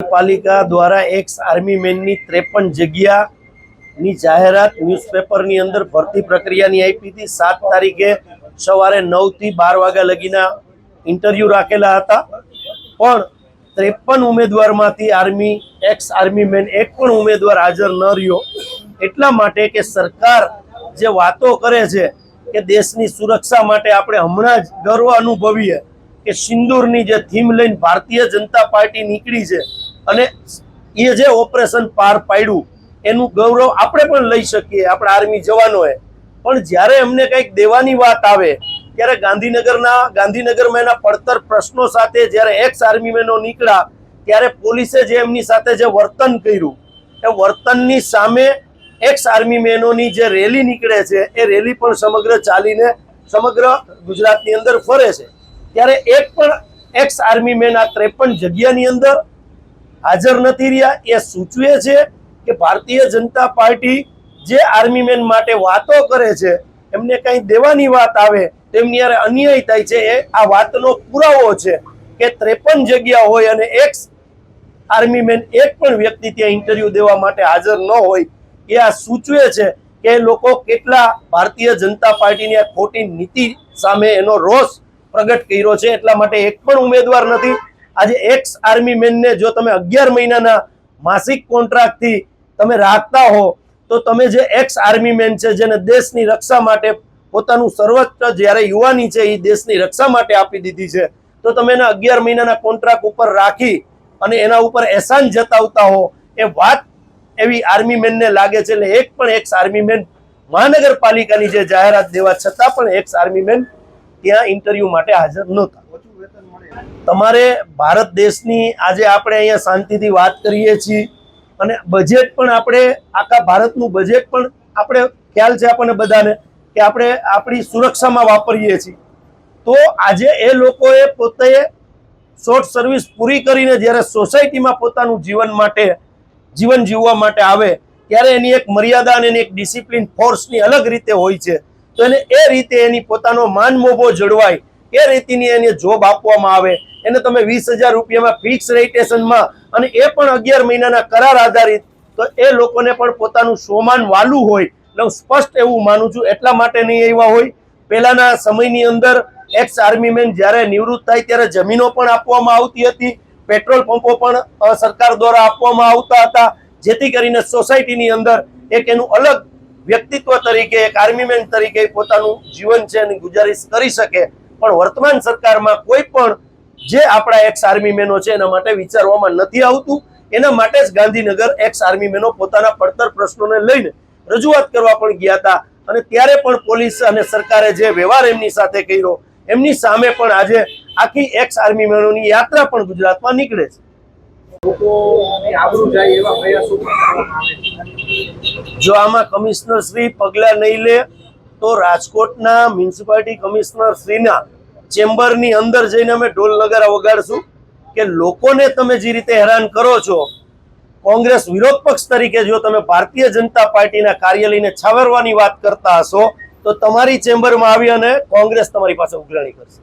પાલિકા દ્વારા x army મેનની ત્રેપન જગ્યાની જાહેરાત ન્યૂઝપેપરની અંદર ભરતી પ્રક્રિયાની આપી હતી. સાત તારીખે સવારે નવથી બાર વાગ્યા લગીના ઇન્ટરવ્યૂ રાખેલા હતા. પણ ત્રેપન ઉમેદવારમાંથી આર્મી એક્સ આર્મી મેન એક પણ ઉમેદવાર હાજર ન રહ્યો. એટલા માટે કે સરકાર જે વાતો કરે છે કે દેશની સુરક્ષા માટે આપણે હમણાં જ ગર્વ અનુભવીએ કે સિંદૂરની જે થીમ લઈને ભારતીય જનતા પાર્ટી નીકળી છે અને એ જે ઓપરેશન પાર પાડ્યું, એનું ગૌરવ આપણે પણ લઈ શકીએ, આપણા આર્મી જવાનોએ પણ જ્યારે એમને કંઈક દેવાની વાત આવે, ત્યારે ગાંધીનગરના, ગાંધીનગરમાં એના પડતર પ્રશ્નો સાથે જ્યારે એક્સ આર્મીમેનો નીકળ્યા, ત્યારે પોલીસે જે એમની સાથે જે વર્તન કર્યું, એ વર્તનની સામે એક્સ આર્મી મેનોની જે રેલી નીકળે છે, એ રેલી પણ સમગ્ર ચાલીને, સમગ્ર ગુજરાતની અંદર ફરે છે. ત્યારે એક પણ એક્સ આર્મી મેન આ ત્રેપન જગ્યાની અંદર હાજર નથી રહ્યા. એ સૂચવે છે કે ભારતીય જનતા પાર્ટી જે આર્મી મેન માટે વાતો કરે છે, એમને કંઈ દેવાની વાત આવે તેમની યારે અન્યાય થાય છે. એ આ વાતનો પુરાવો છે કે ત્રેપન જગ્યા હોય અને એક આર્મી મેન એક પણ વ્યક્તિ ત્યાં ઇન્ટરવ્યુ દેવા માટે હાજર ન હોય. એ આ સૂચવે છે કે લોકો કેટલા ભારતીય જનતા પાર્ટીની આ ખોટી નીતિ સામે એનો રોષ પ્રગટ કર્યો છે. એટલા માટે એક પણ ઉમેદવાર નથી. આજે એક્સ આર્મી મેનને જો તમે અગિયાર મહિનાના માસિક કોન્ટ્રાક્ટથી તમે રાખતા હો, તો તમે જે એક્સ આર્મી મેન છે, જેને દેશની રક્ષા માટે પોતાનું સર્વોચ્ચ, જ્યારે યુવાની છે, એ દેશની રક્ષા માટે આપી દીધી છે, તો તમે એના અગિયાર મહિનાના કોન્ટ્રાક્ટ ઉપર રાખી અને એના ઉપર એહસાન જતાવતા હો, એ વાત એવી આર્મી મેનને લાગે છે, એટલે એક પણ એક્સ આર્મી મેન મહાનગરપાલિકાની જે જાહેરાત દેવા છતાં પણ એક્સ આર્મી મેન ત્યાં ઇન્ટરવ્યૂ માટે હાજર નહોતા. તમારે ભારત દેશની આજે આપણે અહીંયા શાંતિથી વાત કરીએ છીએ અને બજેટ પણ આપણે, આખા ભારતનું બજેટ પણ આપણે ખ્યાલ છે આપણને બધાને કે આપણે આપણી સુરક્ષામાં વાપરીએ છીએ. તો આજે એ લોકોએ પોતે શોર્ટ સર્વિસ પૂરી કરીને જ્યારે સોસાયટીમાં પોતાનું જીવન માટે, જીવન જીવવા માટે આવે, ત્યારે એની એક મર્યાદા અને એની એક ડિસિપ્લિન ફોર્સની અલગ રીતે હોય છે. તો એને એ રીતે એની પોતાનો માન મોભો જળવાય. એ રીતની એને જોબ આપવામાં આવે. એને તમે વીસ હજાર રૂપિયામાં ફિક્સ રેટેશનમાં અને એ પણ અગિયાર મહિનાના કરાર આધારિત, તો એ લોકોને પણ પોતાનું સોમાન વાલું હોય. એટલે હું સ્પષ્ટ એવું માનું છું, એટલા માટે નહીં આવ્યા હોય. પહેલાંના સમયની અંદર એક્સ આર્મી મેન જ્યારે નિવૃત્ત થાય ત્યારે જમીનો પણ આપવામાં આવતી હતી. પેટ્રોલ પંપો પણ સરકાર દ્વારા આપવામાં આવતા હતા. જેથી કરીને સોસાયટીની અંદર એક એનું અલગ વ્યક્તિત્વ તરીકે, એક આર્મી મેન તરીકે પોતાનું જીવન છે અને ગુજારિશ કરી શકે. પણ વર્તમાન સરકારમાં કોઈ પણ જે આપણા એક્સ આર્મી મેનો છે, એના માટે વિચારવામાં નથી આવતું. એના માટે જ ગાંધીનગર એક્સ આર્મી મેનો પોતાના પડતર પ્રશ્નોને લઈને રજૂઆત કરવા પણ ગયા હતા. અને ત્યારે પણ પોલીસ અને સરકારે જે વ્યવહાર એમની સાથે કર્યો, એમની સામે પણ આજે આખી એક્સ આર્મી મેનોની યાત્રા પણ ગુજરાતમાં નીકળે છે. જો આમાં કમિશનર શ્રી પગલાં નહીં લે, તો રાજકોટના મ્યુનિસિપાલિટી કમિશનર શ્રીના ચેમ્બરની અંદર જઈને અમે ઢોલ નગારા વગાડશું કે લોકોને તમે જે રીતે હેરાન કરો છો, કોંગ્રેસ વિરોધ પક્ષ તરીકે જો તમે ભારતીય જનતા પાર્ટીના કાર્યાલયને છાવરવાની વાત કરતા હશો, તો તમારી ચેમ્બરમાં આવી અને કોંગ્રેસ તમારી પાસે ઉઘરાણી કરશે.